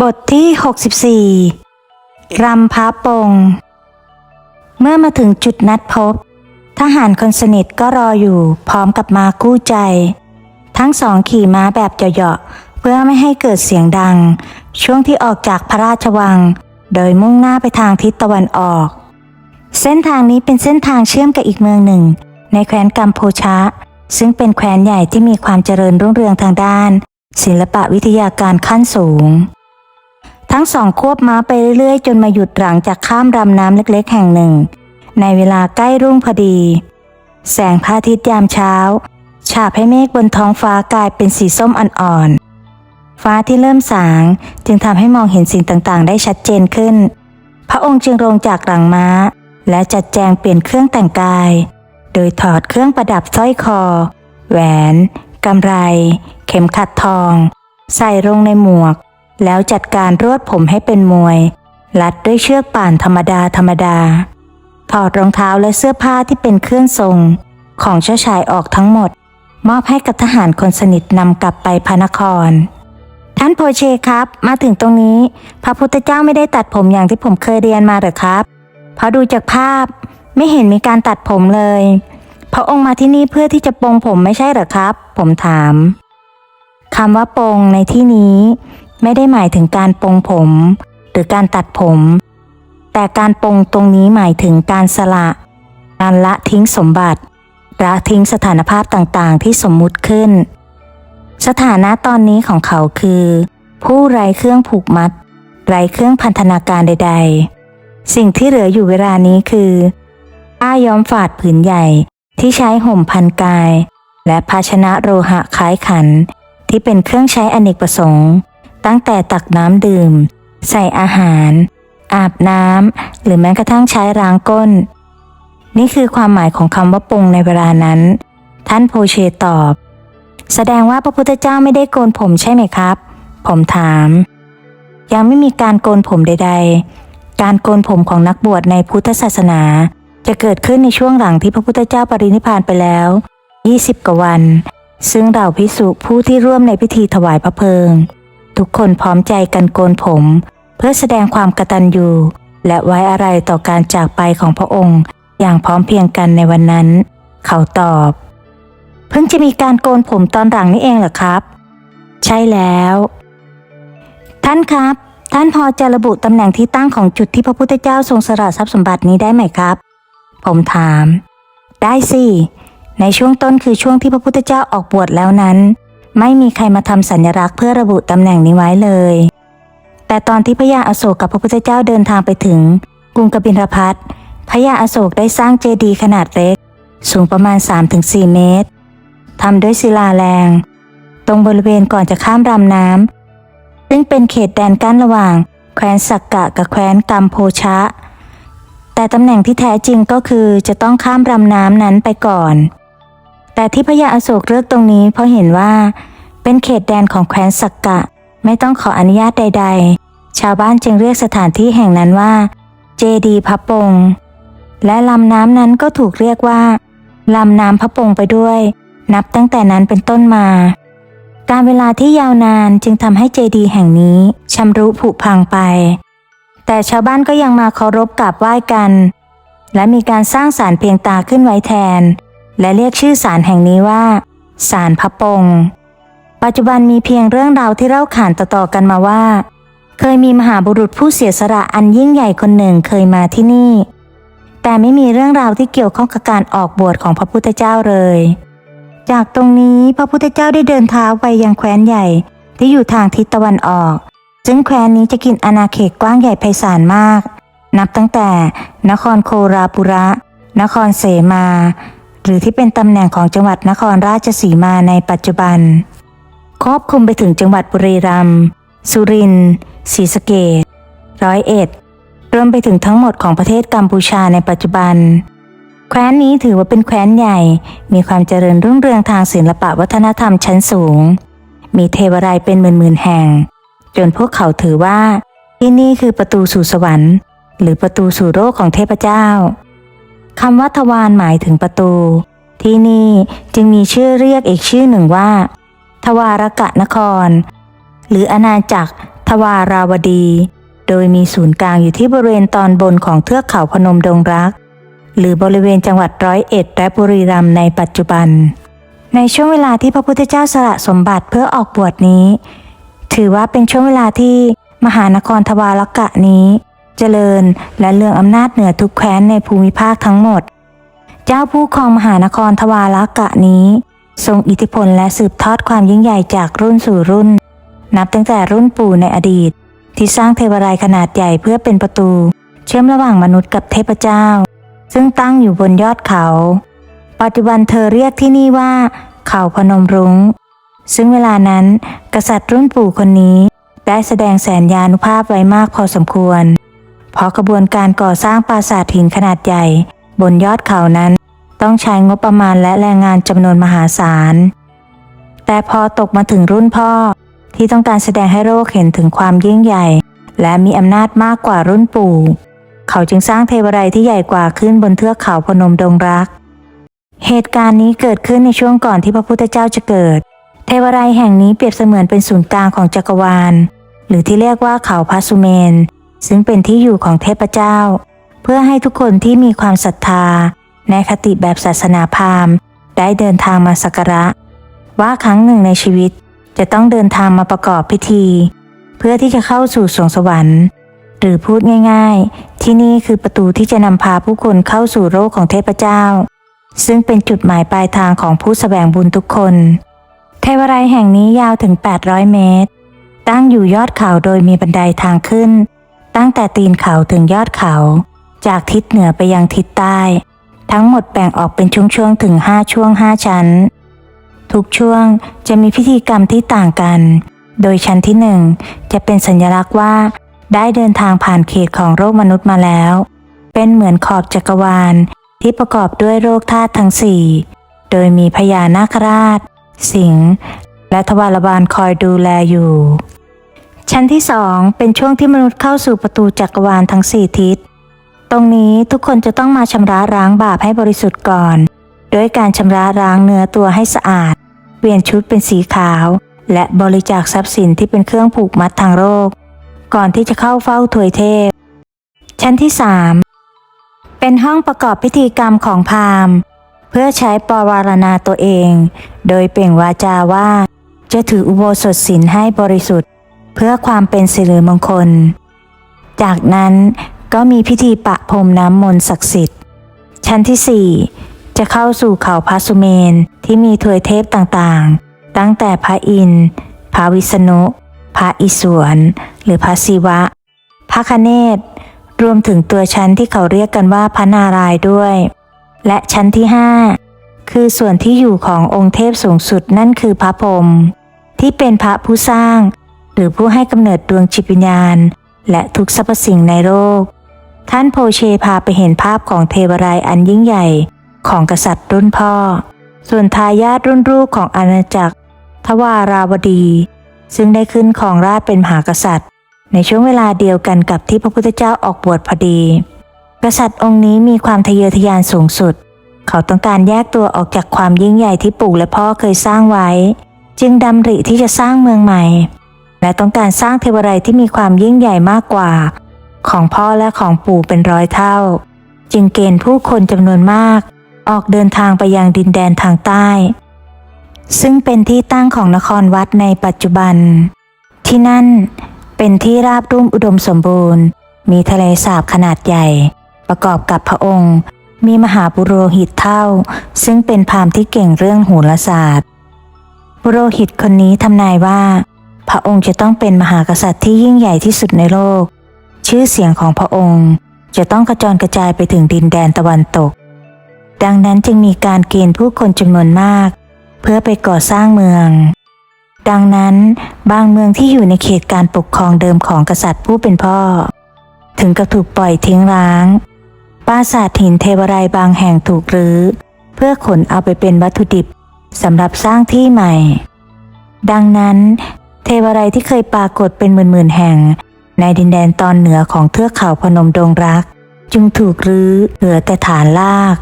บทที่ 64 รำพระปง เมื่อมาถึงจุดนัดพบ ทหารคนสนิทก็รออยู่พร้อมกับมากู้ใจ ทั้งสองขี่ม้าแบบเหยาะๆเพื่อไม่ให้เกิดเสียงดัง ช่วงที่ออกจากพระราชวัง โดยมุ่งหน้าไปทางทิศตะวันออก เส้นทางนี้เป็นเส้นทางเชื่อมกับอีกเมืองหนึ่ง ในแคว้นกัมพูชา ซึ่งเป็นแคว้นใหญ่ที่มีความเจริญรุ่งเรืองทางด้าน ศิลปะวิทยาการขั้นสูง ทั้งสองควบม้าไปเรื่อยๆ จนมาหยุดหลังจากข้ามรำน้ำเล็กๆ แห่งหนึ่ง ในเวลาใกล้รุ่งพอดี แสงพระอาทิตย์ยามเช้า ฉาบให้เมฆบนท้องฟ้ากลายเป็นสีส้มอ่อนๆ ฟ้าที่เริ่มสางจึงทำให้มองเห็นสิ่งต่างๆ ได้ชัดเจนขึ้น พระองค์จึงลงจากหลังม้า และจัดแจงเปลี่ยนเครื่องแต่งกาย โดยถอดเครื่องประดับสร้อยคอ แหวนกำไร เข็มขัดทอง ใส่ลงในหมวก แล้วจัดการรวดผมให้เป็นมวย ลัดด้วยเชือกป่านธรรมดาธรรมดา ถอดรองเท้าและเสื้อผ้าที่เป็นเครื่องทรง ของเจ้าชายออกทั้งหมด มอบให้กับทหารคนสนิทนำกลับไปพระนคร ท่านโพเชครับ มาถึงตรงนี้ พระพุทธเจ้าไม่ได้ตัดผมอย่างที่ผมเคยเรียนมาหรือครับ เพราะดูจากภาพไม่เห็นมีการตัดผมเลย พระองค์มาที่นี่เพื่อที่จะปรงผมไม่ใช่หรือครับ ผมถามคำว่าปรงในที่นี้ ไม่ได้หมายถึงการปรงผม หรือการตัดผม แต่การปรงตรงนี้หมายถึงการสละ การละทิ้งสมบัติ ละทิ้งสถานภาพต่างๆ ที่สมมุติขึ้น สถานะตอนนี้ของเขาคือ ผู้ไร้เครื่องผูกมัด ไร้เครื่องพันธนาการใด ๆ สิ่งที่เหลืออยู่เวลานี้คือผ้าย้อมฝาดผืนใหญ่ที่ใช้ห่มพันกาย และภาชนะโลหะคล้ายขันที่เป็นเครื่องใช้อเนกประสงค์ ตั้งแต่ตักน้ำดื่ม ใส่อาหาร อาบน้ำ หรือแม้กระทั่งใช้ล้างก้น นี่คือความหมายของคำว่าปรงในเวลานั้น ท่านโพเชตอบ แสดงว่าพระพุทธเจ้าไม่ได้โกนผมใช่ไหมครับ ผมถาม ยังไม่มีการโกนผมใด ๆ การโกนผมของนักบวชในพุทธศาสนา จะเกิดขึ้นในช่วงหลังที่พระพุทธเจ้าปรินิพพานไปแล้ว 20 กว่าวันซึ่งเราพิสุผู้ที่ร่วมในพิธีถวายพระเพลิง ทุกคนพร้อมใจกันโกนผม เพื่อแสดงความกตัญญูและไว้อะไรต่อการจากไปของพระองค์ อย่างพร้อมเพรียงกันในวันนั้น เขาตอบ เพิ่งจะมีการโกนผมตอนหลังนี่เองเหรอครับ ใช่แล้ว ท่านครับ ท่านพอจะระบุตำแหน่งที่ตั้งของจุดที่พระพุทธเจ้าทรงสละทรัพย์สมบัตินี้ได้ไหมครับ ผมถาม ได้สิในช่วงต้นคือช่วงที่พระพุทธเจ้าออกบวชแล้วนั้น ไม่มีใครมาทำสัญลักษณ์เพื่อระบุตำแหน่งนี้ไว้เลย แต่ตอนที่พระยาอโศกกับพระพุทธเจ้าเดินทางไปถึง กรุงกบิลพัทพระยาอโศกได้สร้างเจดีย์ขนาดเล็ก สูงประมาณ 3-4 เมตรทำด้วยศิลาแรง ตรงบริเวณก่อนจะข้ามรำน้ำซึ่งเป็นเขตแดนกั้นระหว่าง แคว้นสักกะกับแคว้นกัมโพชะ แต่ตำแหน่งที่แท้จริงก็คือจะต้องข้ามรำน้ำนั้นไปก่อน แต่ที่พระยาอโศกเลือกตรงนี้เพราะเห็นว่า เป็นเขตแดนของแคว้นสักกะ ไม่ต้องขออนุญาตใด ๆ ชาวบ้านจึงเรียกสถานที่แห่งนั้นว่า เจดีพระปง และลำน้ำนั้นก็ถูกเรียกว่าลำน้ำพระปงไปด้วย นับตั้งแต่นั้นเป็นต้นมา การเวลาที่ยาวนานจึงทำให้เจดีแห่งนี้ชำรุผุพังไป แต่ชาวบ้านก็ยังมาเคารพกราบไหว้กัน และมีการสร้างศาลเพียงตาขึ้นไว้แทน และเรียกชื่อศาลแห่งนี้ว่าศาลพระปง ปัจจุบันมีเพียงเรื่องราวที่เล่าขานต่อๆกันมาว่า เคยมีมหาบุรุษผู้เสียสละอันยิ่งใหญ่คนหนึ่งเคยมาที่นี่ แต่ไม่มีเรื่องราวที่เกี่ยวข้องกับการออกบวชของพระพุทธเจ้าเลย จากตรงนี้พระพุทธเจ้าได้เดินเท้าไปยังแคว้นใหญ่ที่อยู่ทางทิศตะวันออก ซึ่งแคว้นนี้จะกินอาณาเขตกว้างใหญ่ไพศาลมาก นับตั้งแต่ นครโคราปุระ นครเสมา หรือที่เป็นตำแหน่งของจังหวัดนครราชสีมาในปัจจุบัน ครอบคลุมไปถึงจังหวัดบุรีรัมย์สุรินทร์ศรีสะเกษร้อยเอ็ดรวมไปถึงทั้งหมดของประเทศกัมพูชาในปัจจุบัน แคว้นนี้ถือว่าเป็นแคว้นใหญ่ มีความเจริญรุ่งเรืองทางศิลปะวัฒนธรรมชั้นสูง มีเทวรายเป็นหมื่นๆแห่ง จนพวกเขาถือว่าที่นี่คือประตูสู่สวรรค์ หรือประตูสู่โลกของเทพเจ้า คำว่าทวารหมายถึงประตู ที่นี่จึงมีชื่อเรียกอีกชื่อหนึ่งว่า ทวารกะนคร หรืออาณาจักรทวาราวดี โดยมีศูนย์กลางอยู่ที่บริเวณตอนบนของเทือกเขาพนมดงรัก หรือบริเวณจังหวัดร้อยเอ็ดและบุรีรัมย์ในปัจจุบัน ในช่วงเวลาที่พระพุทธเจ้าสละสมบัติเพื่อออกบวชนี้ ถือว่าเป็นช่วงเวลาที่มหานครทวารกะนี้ เจริญ และเลื่องอำนาจเหนือทุกแคว้นในภูมิภาคทั้งหมด เจ้าผู้ครองมหานครทวารกะนี้ ทรงอิทธิพลและสืบทอดความยิ่งใหญ่จากรุ่นสู่รุ่น นับตั้งแต่รุ่นปู่ในอดีต ที่สร้างเทวรายขนาดใหญ่เพื่อเป็นประตู เชื่อมระหว่างมนุษย์กับเทพเจ้า ซึ่งตั้งอยู่บนยอดเขา ปัจจุบันเธอเรียกที่นี่ว่า เขาพนมรุง้ง ซึ่งเวลานั้น กษัตริย์รุ่นปู่คนนี้ได้แสดงแสนยานุภาพไว้มากพอสมควร เพราะกระบวนการก่อสร้างปราสาทหินขนาดใหญ่ บนยอดเขานั้น ต้องใช้งบประมาณและแรงงานจำนวนมหาศาล แต่พอตกมาถึงรุ่นพ่อที่ต้องการแสดงให้โลกเห็นถึงความยิ่งใหญ่ และมีอำนาจมากกว่ารุ่นปู่ เขาจึงสร้างเทวไรยที่ใหญ่กว่าขึ้นบนเทือกเขาพนมดงรัก เหตุการณ์นี้เกิดขึ้นในช่วงก่อนที่พระพุทธเจ้าจะเกิด เทวไรยแห่งนี้เปรียบเสมือนเป็นศูนย์กลางของจักรวาล หรือที่เรียกว่าเขาพระสุเมน ซึ่งเป็นที่อยู่ของเทพเจ้า เพื่อให้ทุกคนที่มีความศรัทธา ในคติแบบศาสนาพราหมณ์ ได้เดินทางมาสักการะ ว่าครั้งหนึ่งในชีวิตจะต้องเดินทางมาประกอบพิธี เพื่อที่จะเข้าสู่สวงสวรรค์ หรือพูดง่ายๆ ที่นี่คือประตูที่จะนำพาผู้คนเข้าสู่โลกของเทพเจ้า ซึ่งเป็นจุดหมายปลายทางของผู้แสวงบุญทุกคนเทวไรยแห่งนี้ยาวถึง 800 เมตร ตั้งอยู่ยอดเขาโดยมีบันไดทางขึ้น ตั้งแต่ตีนเขาถึงยอดเขา จากทิศเหนือไปยังทิศใต้ ทั้งหมดแบ่งออกเป็นช่วงๆถึง5ช่วง5ชั้น ทุกช่วงจะมีพิธีกรรมที่ต่างกัน โดยชั้นที่หนึ่งจะเป็นสัญลักษณ์ว่า ได้เดินทางผ่านเขตของโลกมนุษย์มาแล้ว เป็นเหมือนขอบจักรวาลที่ประกอบด้วยโลกธาตุทั้งสี่โดยมีพญานาคราช สิงห์และทวารบาลคอยดูแลอยู่ ชั้นที่สองเป็นช่วงที่มนุษย์เข้าสู่ประตูจักรวาลทั้งสี่ทิศ ตรงนี้ทุกคนจะต้องมาชำระล้างบาปให้บริสุทธิ์ก่อนด้วยการชำระล้างเนื้อตัวให้สะอาด เปลี่ยนชุดเป็นสีขาว และบริจาคทรัพย์สินที่เป็นเครื่องผูกมัดทางโลกก่อนที่จะเข้าเฝ้าถวยเทพ ชั้นที่สามเป็นห้องประกอบพิธีกรรมของพราหมณ์ เพื่อใช้ปวารณาตัวเอง โดยเปล่งวาจาว่า จะถืออุโบสถศีลให้บริสุทธิ์ เพื่อความเป็นสิริมงคล จากนั้นก็มีพิธีปะพรมน้ำมนต์ศักดิ์สิทธิ์ ชั้นที่สี่จะเข้าสู่เขาพระสุเมนที่มีถวยเทพต่างๆ ตั้งแต่พระอินทร์พระวิษณุ พระอิศวร หรือพระศิวะ พระคเนศรวมถึงตัวชั้นที่เขาเรียกกันว่าพระนารายด้วย และชั้นที่ห้าคือส่วนที่อยู่ขององค์เทพสูงสุดนั่นคือพระพรมที่เป็นพระผู้สร้าง หรือผู้ให้กำเนิดดวงจิตวิญญาณ และทุกสรรพสิ่งในโลก ท่านโพเชพาไปเห็นภาพของเทวรายอันยิ่งใหญ่ของกษัตริย์รุ่นพ่อ ส่วนทายาทรุ่นลูกของอาณาจักร ทวาราวดี ซึ่งได้ขึ้นของราชเป็นมหากษัตริย์ ในช่วงเวลาเดียวกันกับที่พระพุทธเจ้าออกบวชพอดี กษัตริย์องค์นี้มีความทะเยอทะยานสูงสุด เขาต้องการแยกตัวออกจากความยิ่งใหญ่ที่ปู่และพ่อเคยสร้างไว้ จึงดำริที่จะสร้างเมืองใหม่ และต้องการสร้างเทวไรยที่มีความยิ่งใหญ่มากกว่า ของพ่อและของปู่เป็นร้อยเท่า จึงเกณฑ์ผู้คนจำนวนมาก ออกเดินทางไปยังดินแดนทางใต้ ซึ่งเป็นที่ตั้งของนครวัดในปัจจุบัน ที่นั่นเป็นที่ราบรุ่มอุดมสมบูรณ์ มีทะเลสาบขนาดใหญ่ ประกอบกับพระองค์ มีมหาบุโรหิตเท่า ซึ่งเป็นพราหมณ์ที่เก่งเรื่องโหราศาสตร์ บุโรหิตคนนี้ทำนายว่า พระองค์จะต้องเป็นมหากษัตริย์ที่ยิ่งใหญ่ที่สุดในโลก ชื่อเสียงของพระองค์จะต้องกระจรกระจายไปถึงดินแดนตะวันตก ดังนั้นจึงมีการเกณฑ์ผู้คนจำนวนมาก เพื่อไปก่อสร้างเมือง ดังนั้นบางเมืองที่อยู่ในเขตการปกครองเดิมของกษัตริย์ผู้เป็นพ่อ ถึงกับถูกปล่อยทิ้งร้าง ปราสาทหินเทวไรยบางแห่งถูกรื้อ เพื่อขนเอาไปเป็นวัตถุดิบสำหรับสร้างที่ใหม่ ดังนั้น เทวไรยที่เคยปรากฏเป็นหมื่นๆแห่ง ในดินแดนตอนเหนือของเทือกเขาพนมดงรัก จึงถูกรื้อเหลือแต่ฐานลาก